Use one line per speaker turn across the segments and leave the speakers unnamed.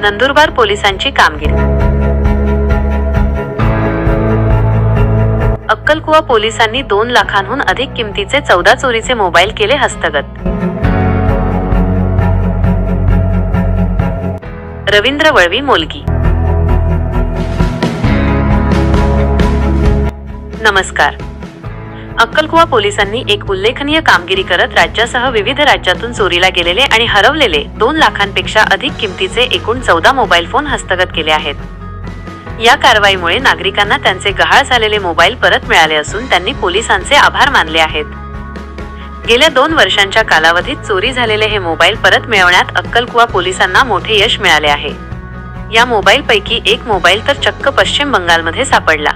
नंदुरबार पोलिसांची कामगिरी. अक्कलकुवा पोलिसांनी दोन लाखांहून अधिक किमतीचे चौदा चोरीचे मोबाईल केले हस्तगत. रवींद्र वळवी मोलगी. नमस्कार. अक्कलकुवा पोलिसांनी एक उल्लेखनीय कामगिरी करत राज्यासह विविध राज्यातून चोरीला गेलेले आणि हरवलेले दोन लाखांपेक्षा अधिक किमतीचे एकूण चौदा मोबाईल फोन हस्तगत केले आहेत. या कारवाईमुळे नागरिकांना त्यांचे गहाळ झालेले मोबाईल परत मिळाले असून त्यांनी पोलिसांचे आभार मानले आहेत. गेल्या दोन वर्षांच्या कालावधीत चोरी झालेले हे मोबाईल परत मिळवण्यात अक्कलकुवा पोलिसांना मोठे यश मिळाले आहे. या मोबाईल पैकी एक मोबाईल तर चक्क पश्चिम बंगालमध्ये सापडला.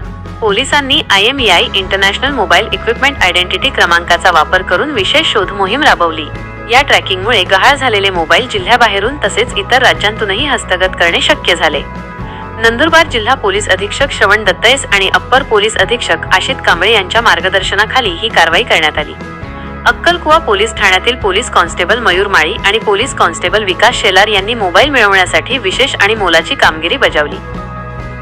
पोलिसांनी I M I international mobile equipment identity क्रमांकाचा वापर करून विशेष शोध मोहीम राबवली. या ट्रॅकिंगमुळे गहाळ झालेले मोबाईल जिल्ह्याबाहेरून तसेच इतर राज्यांतूनही हस्तगत करणे शक्य झाले. नंदुरबार जिल्हा पोलीस अधीक्षक श्रवण दत्तयस आणि अप्पर पोलीस अधीक्षक आशित कांबळे यांच्या मार्गदर्शनाखाली ही कारवाई करण्यात आली. अक्कलकुवा पोलीस ठाण्यातील पोलीस कॉन्स्टेबल मयूर माळी आणि पोलीस कॉन्स्टेबल विकास शेलार यांनी मोबाईल मिळवण्यासाठी विशेष आणि मोलाची कामगिरी बजावली.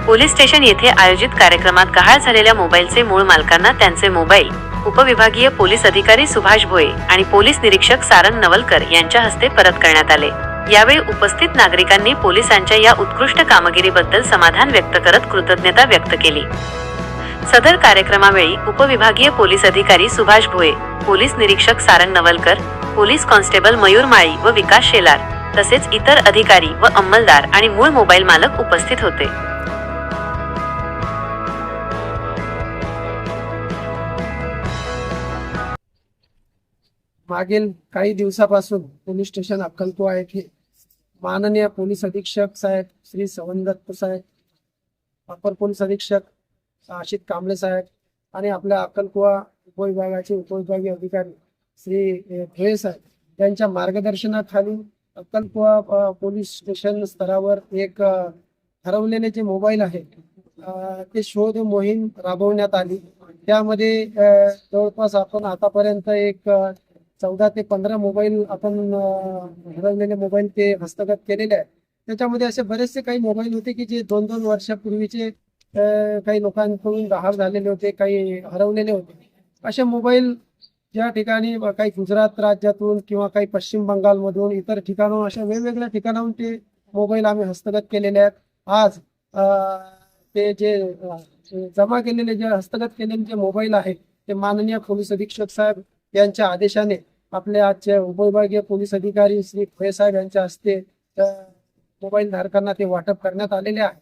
पोलीस स्टेशन येथे आयोजित कार्यक्रमात गहाळ झालेल्या मोबाईलचे मूळ मालकांना त्यांचे मोबाईल उपविभागीय पोलीस अधिकारी सुभाष भोये आणि पोलीस निरीक्षक सारंग नवलकर यांच्या हस्ते परत करण्यात आले. यावेळी उपस्थित नागरिकांनी पोलिसांच्या या उत्कृष्ट कामगिरीबद्दल समाधान व्यक्त करत कृतज्ञता व्यक्त केली. सदर कार्यक्रमावेळी उपविभागीय पोलीस अधिकारी सुभाष भोये पोलीस निरीक्षक सारंग नवलकर पोलीस कॉन्स्टेबल मयूर माळी व विकास शेलार तसेच इतर अधिकारी व अंमलदार आणि मूळ मोबाईल मालक उपस्थित होते.
मागील काही दिवसापासून पोलीस स्टेशन अक्कलकुवा येथे माननीय पोलीस अधीक्षक साहेब श्री सवंदत्त साहेब अपर पोलीस अधीक्षक आशित कांबळे साहेब आणि आपल्या अक्कलकुवा उपविभागाचे उपविभागीय अधिकारी श्री भोये साहेब यांच्या मार्गदर्शनाखाली अक्कलकुवा पोलीस स्टेशन स्तरावर एक ठरवलेले हरवलेले जे मोबाईल आहे ते शोध मोहीम राबवण्यात आली. त्यामध्ये जवळपास आपण आतापर्यंत एक चौदा ते पंधरा मोबाईल आपण हरवलेले मोबाईल ते हस्तगत केलेले आहेत. त्याच्यामध्ये असे बरेचसे काही मोबाईल होते की जे दोन दोन वर्षापूर्वीचे काही लोकांकडून गहाळ झालेले होते काही हरवलेले होते. असे मोबाईल ज्या ठिकाणी काही गुजरात राज्यातून किंवा काही पश्चिम बंगालमधून इतर ठिकाणून अशा वेगवेगळ्या ठिकाणाहून ते मोबाईल आम्ही हस्तगत केलेले आहेत. आज ते जे जमा केलेले जे हस्तगत केलेले जे मोबाईल आहेत ते माननीय पोलीस अधीक्षक साहेब यांच्या आदेशाने आपल्या आजचे उपविभागीय पोलीस अधिकारी श्री खोये साहेब यांच्या हस्ते मोबाईल धारकांना ते वाटप करण्यात आलेले आहे.